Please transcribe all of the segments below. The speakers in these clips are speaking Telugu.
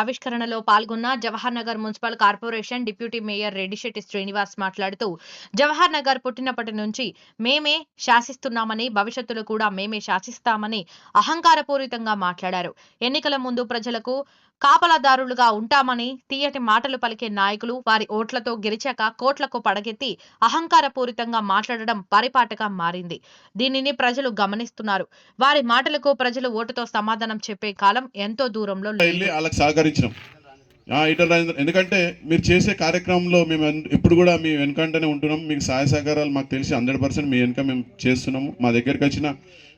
ఆవిష్కరణలో పాల్గొన్న Jawahar Nagar municipal corporation deputy mayor Reddisetti Srinivas మాట్లాడుతూ జవహర్ నగర్ పుట్టినప్పటి నుంచి మేమే శాసిస్తున్నామని భవిష్యత్తులో కూడా మేమే శాసిస్తామని అహంకారపూరితంగా మాట్లాడారు. ఎన్నికల ముందు ప్రజలకు కాపలాదారులుగా ఉంటామని తీయటి మాటలు పలికే నాయకులు వారి ఓట్లతో గెలిచాక కోట్లకు పడగెత్తి అహంకారపూరితంగా మాట్లాడడం పరిపాటగా మారింది. దీనిని ప్రజలు గమనిస్తున్నారు. వారి మాటలకు ప్రజలు ఓటుతో సమాధానం చెప్పే కాలం ఎంతో దూరంలో లేదు. వాళ్ళకి సహకరించినాం. ఎందుకంటే మీరు చేసే కార్యక్రమంలో మేము ఇప్పుడు ఎప్పుడు కూడా మీ వెనకంటనే ఉంటున్నాం. మీకు సహాయ సహకారాలు మాకు తెలిసి హండ్రెడ్ పర్సెంట్ మీ వెనక మేము చేస్తున్నాము. మా దగ్గరికి వచ్చిన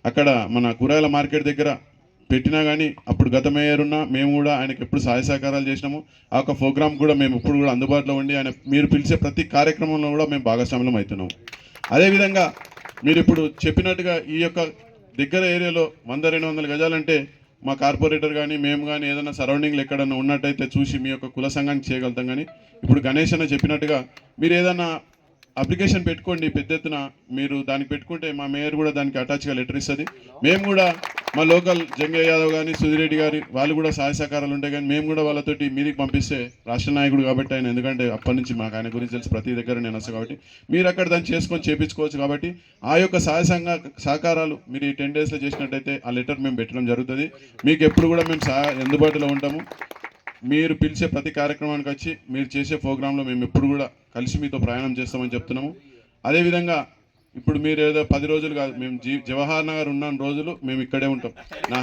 అక్కడ మన కూరగాయల మార్కెట్ దగ్గర పెట్టినా కానీ అప్పుడు గత మేయర్ ఉన్న మేము కూడా ఆయనకి ఎప్పుడు సహాయ సహకారాలు చేసినాము. ఆ యొక్క ప్రోగ్రామ్ కూడా మేము ఇప్పుడు కూడా అందుబాటులో ఉండి ఆయన మీరు పిలిచే ప్రతి కార్యక్రమంలో కూడా మేము భాగస్వామ్యం అవుతున్నాం అదేవిధంగా మీరు ఇప్పుడు చెప్పినట్టుగా ఈ యొక్క దగ్గర ఏరియాలో వంద రెండు వందల గజాలంటే మా కార్పొరేటర్ కానీ మేము కానీ ఏదైనా సరౌండింగ్లు ఎక్కడన్నా ఉన్నట్టయితే చూసి మీ యొక్క కుల సంఘానికి చేయగలుగుతాం కానీ ఇప్పుడు గణేష్ అన్న చెప్పినట్టుగా మీరు ఏదైనా అప్లికేషన్ పెట్టుకోండి పెద్ద ఎత్తున మీరు దానికి పెట్టుకుంటే మా మేయర్ కూడా దానికి అటాచ్గా లెటర్ ఇస్తుంది. మేము కూడా మా లోకల్ జంగయ్య యాదవ్ కానీ సుధిరెడ్డి గారి వాళ్ళు కూడా సహాయ సహకారాలు ఉంటాయి కానీ మేము కూడా వాళ్ళతోటి మీదికి పంపిస్తే రాష్ట్ర నాయకుడు కాబట్టి ఆయన ఎందుకంటే అప్పటి నుంచి మాకు ఆయన గురించి తెలిసి ప్రతి దగ్గర నేను వస్తాను కాబట్టి. మీరు అక్కడ దాన్ని చేసుకొని చేపించుకోవచ్చు కాబట్టి ఆ యొక్క సహాయ సంఘ సహకారాలు మీరు ఈ టెన్ డేస్లో చేసినట్టయితే ఆ లెటర్ మేము పెట్టడం జరుగుతుంది. మీకు ఎప్పుడు కూడా మేము సహా అందుబాటులో ఉంటాము. మీరు పిలిచే ప్రతి కార్యక్రమానికి వచ్చి మీరు చేసే ప్రోగ్రాంలో మేము ఎప్పుడు కూడా కలిసి మీతో ప్రయాణం చేస్తామని చెప్తున్నాము. అదేవిధంగా ఇప్పుడు మీరు ఏదో పది రోజులు కాదు మేము జీ జవహర్ నగర్ ఉన్న రోజులు మేము ఇక్కడే ఉంటాం. నా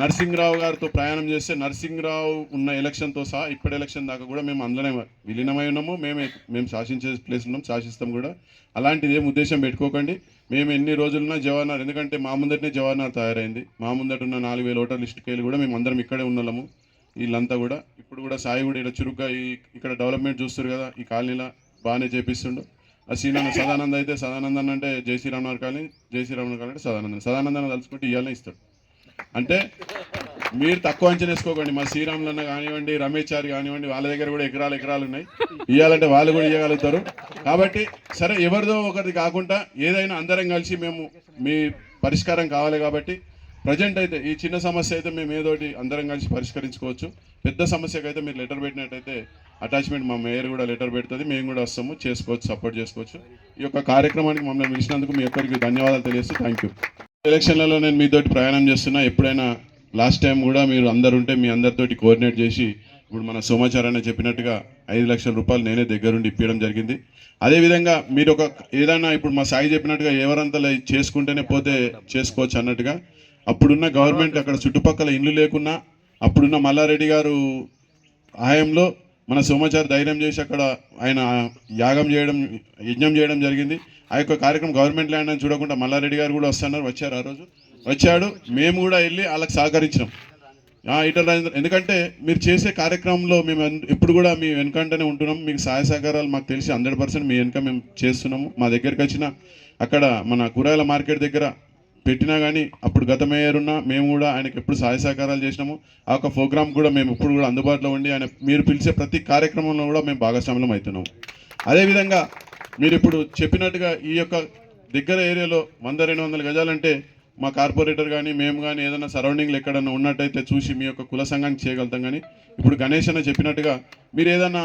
నరసింహరావు గారితో ప్రయాణం చేస్తే నరసింహరావు ఉన్న ఎలక్షన్తో సహా ఇప్పటి ఎలక్షన్ దాకా కూడా మేము అందులోనే విలీనమై ఉన్నాము మేమే మేము శాసించే ప్లేస్ ఉన్నాం శాసిస్తాం కూడా. అలాంటిది ఏం ఉద్దేశం పెట్టుకోకండి. మేము ఎన్ని రోజులున్నా జవహర్నార్ ఎందుకంటే మా ముందటనే జవహర్నార్ తయారైంది. మా ముందట ఉన్న నాలుగు వేల ఓటర్ లిస్టుకి వెళ్ళి కూడా మేము అందరం ఇక్కడే ఉన్నాము వీళ్ళంతా కూడా. ఇప్పుడు కూడా సాయి కూడా ఇక్కడ చురుగ్గా ఈ ఇక్కడ డెవలప్మెంట్ చూస్తారు కదా ఈ కాలనీలో బాగానే చేపిస్తుండు. ఆ శ్రీనాన్న సదానంద అయితే సదానందన్ అంటే జై శ్రీరామ్ కాలనీ జై శ్రీరామ్ కాలనీ అంటే సదానందన్ సదానందన్ తలుచుకుంటే ఇవ్వాలని ఇస్తాడు. అంటే మీరు తక్కువ అంచనా వేసుకోకండి. మా శ్రీరాములన్న కానివ్వండి రమేష్ చారి కానివ్వండి వాళ్ళ దగ్గర కూడా ఎకరాలు ఎకరాలు ఉన్నాయి. ఇవ్వాలంటే వాళ్ళు కూడా ఇవ్వగలుగుతారు కాబట్టి సరే ఎవరిదో ఒకరిది కాకుండా ఏదైనా అందరం కలిసి మేము మీ పరిష్కారం కావాలి కాబట్టి ప్రజెంట్ అయితే ఈ చిన్న సమస్య అయితే మేము ఏదోటి అందరం కలిసి పరిష్కరించుకోవచ్చు. పెద్ద సమస్యకైతే మీరు లెటర్ పెట్టినట్టయితే అటాచ్మెంట్ మా మేయర్ కూడా లెటర్ పెడుతుంది. మేము కూడా వస్తాము. చేసుకోవచ్చు సపోర్ట్ చేసుకోవచ్చు. ఈ యొక్క కార్యక్రమానికి మమ్మల్ని పిలిచినందుకు మీ ఒక్కరికి ధన్యవాదాలు తెలియజేస్తూ థ్యాంక్ యూ ఎలక్షన్లలో నేను మీతోటి ప్రయాణం చేస్తున్నా. ఎప్పుడైనా లాస్ట్ టైం కూడా మీరు అందరు ఉంటే మీ అందరితోటి కోఆర్డినేట్ చేసి ఇప్పుడు మన సోమాచారాన్ని చెప్పినట్టుగా ఐదు లక్షల రూపాయలు నేనే దగ్గరుండి ఇప్పించడం జరిగింది. అదేవిధంగా మీరు ఒక ఏదైనా ఇప్పుడు మా సాయి చెప్పినట్టుగా ఎవరంతా చేసుకుంటేనే పోతే చేసుకోవచ్చు అన్నట్టుగా అప్పుడున్న గవర్నమెంట్ అక్కడ చుట్టుపక్కల ఇండ్లు లేకున్నా అప్పుడున్న మల్లారెడ్డి గారు హయాంలో మన సోమాచారి ధైర్యం చేసి అక్కడ ఆయన యాగం చేయడం యజ్ఞం చేయడం జరిగింది. ఆ యొక్క కార్యక్రమం గవర్నమెంట్ ల్యాండ్ అని చూడకుండా మల్లారెడ్డి గారు కూడా వస్తున్నారు వచ్చారు ఆ రోజు. వచ్చాడు మేము కూడా వెళ్ళి వాళ్ళకి సహకరించినాం. ఈటల రాజేంద్ర ఎందుకంటే మీరు చేసే కార్యక్రమంలో మేము ఎప్పుడు కూడా మీ వెనుకంటనే ఉంటున్నాం. మీకు సహాయ సహకారాలు మాకు తెలిసి హండ్రెడ్ పర్సెంట్ మీ వెనక మేము చేస్తున్నాము. మా దగ్గరికి వచ్చిన అక్కడ మన కూరగాయల మార్కెట్ దగ్గర పెట్టినా కానీ అప్పుడు గత మేయర్ ఉన్న మేము కూడా ఆయనకి ఎప్పుడు సహాయ సహకారాలు చేసినాము. ఆ యొక్క ప్రోగ్రామ్ కూడా మేము ఇప్పుడు కూడా అందుబాటులో ఉండి ఆయన మీరు పిలిచే ప్రతి కార్యక్రమంలో కూడా మేము భాగస్వామ్యం అవుతున్నాము అదేవిధంగా మీరు ఇప్పుడు చెప్పినట్టుగా ఈ యొక్క దగ్గర ఏరియాలో వంద రెండు వందల గజాలంటే మా కార్పొరేటర్ కానీ మేము కానీ ఏదైనా సరౌండింగ్లు ఎక్కడన్నా ఉన్నట్టయితే చూసి మీ యొక్క కుల సంఘానికి చేయగలుగుతాం కానీ ఇప్పుడు గణేష్ అన్న చెప్పినట్టుగా మీరు ఏదైనా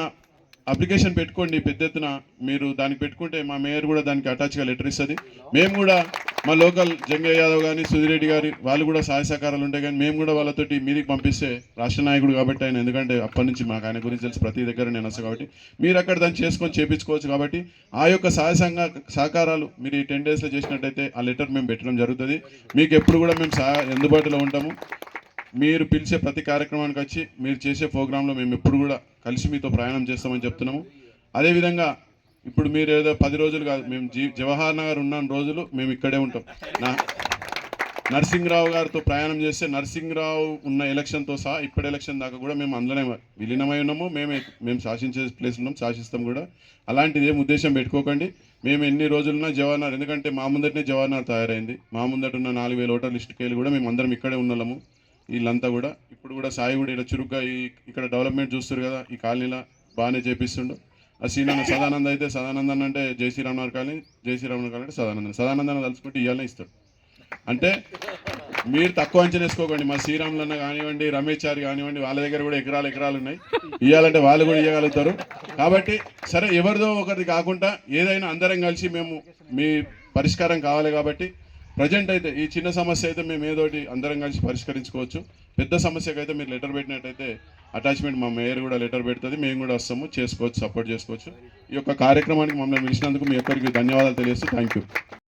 అప్లికేషన్ పెట్టుకోండి పెద్ద ఎత్తున. మీరు దానికి పెట్టుకుంటే మా మేయర్ కూడా దానికి అటాచ్గా లెటర్ ఇస్తుంది. మేము కూడా మా లోకల్ జంగయ్య యాదవ్ కానీ సుధిరెడ్డి గారి వాళ్ళు కూడా సహాయ సహకారాలు ఉంటాయి కానీ మేము కూడా వాళ్ళతోటి మీదికి పంపిస్తే రాష్ట్ర నాయకుడు కాబట్టి ఆయన. ఎందుకంటే అప్పటి నుంచి మాకు ఆయన గురించి తెలిసి. ప్రతి దగ్గర నేను వస్తాను కాబట్టి మీరు అక్కడ దాన్ని చేసుకొని చేపించుకోవచ్చు కాబట్టి ఆ యొక్క సహాయ సంఘ సహకారాలు మీరు ఈ టెన్ డేస్లో చేసినట్టయితే ఆ లెటర్ మేము పెట్టడం జరుగుతుంది. మీకు ఎప్పుడు కూడా మేము సహాయ అందుబాటులో ఉంటాము. మీరు పిలిచే ప్రతి కార్యక్రమానికి వచ్చి మీరు చేసే ప్రోగ్రాంలో మేము ఎప్పుడు కూడా కలిసి మీతో ప్రయాణం చేస్తామని చెప్తున్నాము. అదేవిధంగా ఇప్పుడు మీరు ఏదో పది రోజులు కాదు మేము జీ జవహర్ నగర్ ఉన్న రోజులు మేము ఇక్కడే ఉంటాం. నా నరసింహరావు గారితో ప్రయాణం చేస్తే నరసింహరావు ఉన్న ఎలక్షన్తో సహా ఇప్పటి ఎలక్షన్ దాకా కూడా మేము అందులోనే విలీనమై ఉన్నాము. మేమే మేము శాసించే ప్లేస్ ఉన్నాం శాసిస్తాం కూడా. అలాంటిది ఏం ఉద్దేశం పెట్టుకోకండి. మేము ఎన్ని రోజులున్నా జవహర్నార్ ఎందుకంటే మా ముందటనే జవహర్నార్ తయారైంది. మా ముందట ఉన్న నాలుగు వేల ఓటర్ లిస్టుకి వెళ్ళి కూడా మేము అందరం ఇక్కడే ఉన్నాము వీళ్ళంతా కూడా ఇప్పుడు కూడా సాయి కూడా ఇక్కడ చురుగ్గా ఈ ఇక్కడ డెవలప్మెంట్ చూస్తారు కదా ఈ కాలనీలో బాగానే చేపిస్తుండు. ఆ శ్రీనాన్న సదానంద అయితే సదానందన్ అంటే జై శ్రీరామ్ కాలనీ జై శ్రీరామ్ కాలనీ అంటే సదానందన్. సదానందన్ తలుచుకుంటే ఇవ్వాలని ఇస్తాడు. అంటే మీరు తక్కువ అంచనా వేసుకోకండి. మా శ్రీరాములన్న కానివ్వండి రమేష్ చారి కానివ్వండి వాళ్ళ దగ్గర కూడా ఎకరాలు ఎకరాలు ఉన్నాయి. ఇవ్వాలంటే వాళ్ళు కూడా ఇవ్వగలుగుతారు కాబట్టి సరే ఎవరిదో ఒకరిది కాకుండా ఏదైనా అందరం కలిసి మేము మీ పరిష్కారం కావాలి కాబట్టి ప్రజెంట్ అయితే ఈ చిన్న సమస్య అయితే మేము ఏదోటి అందరం కలిసి పరిష్కరించుకోవచ్చు. పెద్ద సమస్యకు అయితే మీరు లెటర్ పెట్టినట్టయితే అటాచ్మెంట్ మా మేయర్ కూడా లెటర్ పెడుతుంది. మేము కూడా వస్తాము చేసుకోవచ్చు సపోర్ట్ చేసుకోవచ్చు. ఈ యొక్క కార్యక్రమానికి మమ్మల్ని పిలిచినందుకు మీ ఒక్కరికి ధన్యవాదాలు తెలియజేస్తూ థ్యాంక్ యూ.